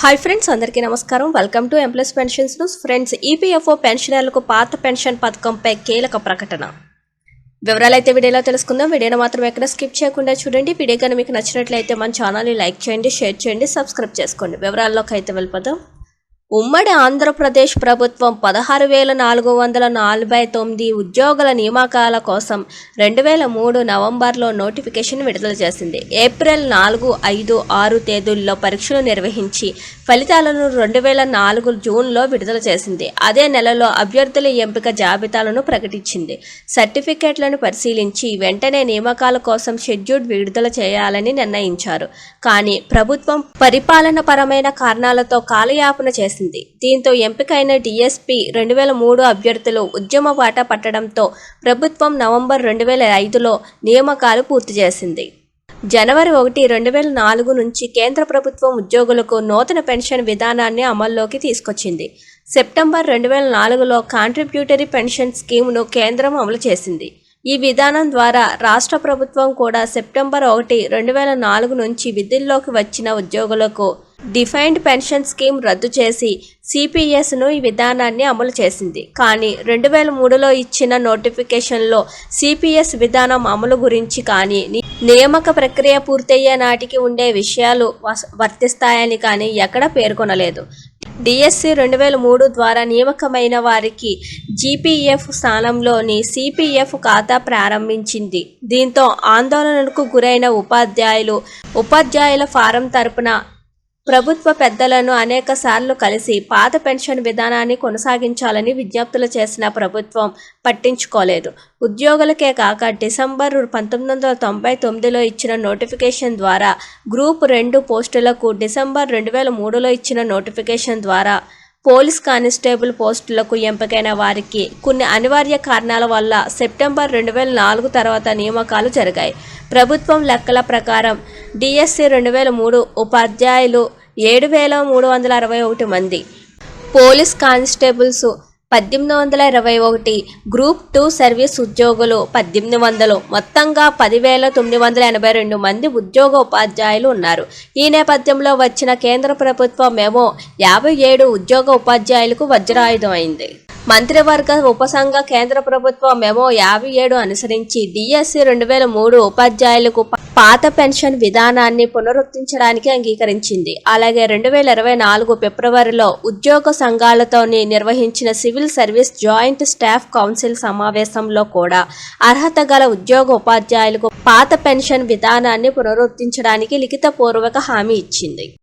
Hi friends అందరికీ నమస్కారం. Welcome to employees pensions news friends EPFO పెన్షనర్లకు పాత పెన్షన్ పథకంపై కీలక ప్రకటన. వివరాలు అయితే వీడియోలో తెలుసుకుందాం. వీడియోను మాత్రం ఎక్కడ స్కిప్ చేయకుండా చూడండి. వీడియో కానీ మీకు నచ్చినట్లయితే మన ఛానల్ని లైక్ చేయండి షేర్ చేయండి సబ్స్క్రైబ్ చేసుకోండి. వివరాల్లోకి అయితే వెళ్ళిపోదాం. ఉమ్మడి ఆంధ్రప్రదేశ్ ప్రభుత్వం పదహారు వేల నాలుగు వందల నలభై తొమ్మిది ఉద్యోగుల నియామకాల కోసం రెండు వేల మూడు నవంబర్లో నోటిఫికేషన్ విడుదల చేసింది. ఏప్రిల్ నాలుగు ఐదు ఆరు తేదీల్లో పరీక్షలు నిర్వహించి ఫలితాలను రెండు వేల నాలుగు జూన్లో విడుదల చేసింది. అదే నెలలో అభ్యర్థుల ఎంపిక జాబితాలను ప్రకటించింది. సర్టిఫికేట్లను పరిశీలించి వెంటనే నియామకాల కోసం షెడ్యూల్ విడుదల చేయాలని నిర్ణయించారు. కానీ ప్రభుత్వం పరిపాలన పరమైన కారణాలతో కాలయాపన చేసింది. దీంతో ఎంపికైన డిఎస్పి రెండు వేల మూడు అభ్యర్థులు ఉద్యమ బాట పట్టడంతో ప్రభుత్వం నవంబర్ రెండు వేల ఐదులో నియామకాలు పూర్తి చేసింది. జనవరి ఒకటి రెండు వేల నాలుగు నుంచి కేంద్ర ప్రభుత్వం ఉద్యోగులకు నూతన పెన్షన్ విధానాన్ని అమల్లోకి తీసుకొచ్చింది. సెప్టెంబర్ రెండు వేల నాలుగులో కాంట్రిబ్యూటరీ పెన్షన్ స్కీమ్ను కేంద్రం అమలు చేసింది. ఈ విధానం ద్వారా రాష్ట్ర ప్రభుత్వం కూడా సెప్టెంబర్ ఒకటి రెండు వేల నాలుగు నుంచి విధుల్లోకి వచ్చిన ఉద్యోగులకు డిఫైన్డ్ పెన్షన్ స్కీమ్ రద్దు చేసి సిపిఎస్ను ఈ విధానాన్ని అమలు చేసింది. కానీ రెండు వేల మూడులో ఇచ్చిన నోటిఫికేషన్లో సిపిఎస్ విధానం అమలు గురించి కానీ నియామక ప్రక్రియ పూర్తయ్యే నాటికి ఉండే విషయాలు వస్- వర్తిస్తాయని కానీ ఎక్కడ పేర్కొనలేదు. డిఎస్సి రెండు వేల మూడు ద్వారా నియామకమైన వారికి జీపీఎఫ్ స్థానంలోని సిపిఎఫ్ ఖాతా ప్రారంభించింది. దీంతో ఆందోళనకు గురైన ఉపాధ్యాయులు ఉపాధ్యాయుల ఫారం తరపున ప్రభుత్వ పెద్దలను అనేక సార్లు కలిసి పాత పెన్షన్ విధానాన్ని కొనసాగించాలని విజ్ఞప్తులు చేసిన ప్రభుత్వం పట్టించుకోలేదు. ఉద్యోగులకే కాక డిసెంబర్ పంతొమ్మిది వందల తొంభై తొమ్మిదిలో ఇచ్చిన నోటిఫికేషన్ ద్వారా గ్రూప్ రెండు పోస్టులకు డిసెంబర్ రెండు వేల మూడులో ఇచ్చిన నోటిఫికేషన్ ద్వారా పోలీస్ కానిస్టేబుల్ పోస్టులకు ఎంపికైన వారికి కొన్ని అనివార్య కారణాల వల్ల సెప్టెంబర్ రెండు వేల నాలుగు తర్వాత నియామకాలు జరిగాయి. ప్రభుత్వం లెక్కల ప్రకారం డిఎస్సి రెండు వేల మూడు ఉపాధ్యాయులు ఏడు వేల మూడు వందల అరవై ఒకటి మంది. పోలీస్ కానిస్టేబుల్స్ పద్దెనిమిది వందల ఇరవై ఒకటి గ్రూప్ టూ సర్వీస్ ఉద్యోగులు పద్దెనిమిది వందలు మొత్తంగా పదివేల తొమ్మిది వందల ఎనభై రెండు మంది ఉద్యోగ ఉపాధ్యాయులు ఉన్నారు. ఈ నేపథ్యంలో వచ్చిన కేంద్ర ప్రభుత్వ మేమో యాభై ఏడు ఉద్యోగ ఉపాధ్యాయులకు వజ్రాయుధం అయింది మంత్రివర్గ ఉపసంఘ కేంద్ర ప్రభుత్వ మెమో యాభై ఏడు అనుసరించి డిఎస్సి రెండు వేల మూడు ఉపాధ్యాయులకు పాత పెన్షన్ విధానాన్ని పునరుద్ధరించడానికి అంగీకరించింది. అలాగే రెండు వేల ఇరవై నాలుగు ఫిబ్రవరిలో ఉద్యోగ సంఘాలతోని నిర్వహించిన civil service joint staff council సమావేశంలో కూడా అర్హత గల ఉద్యోగ ఉపాధ్యాయులకు పాత పెన్షన్ విధానాన్ని పునరుద్ధరించడానికి లిఖితపూర్వక హామీ ఇచ్చింది.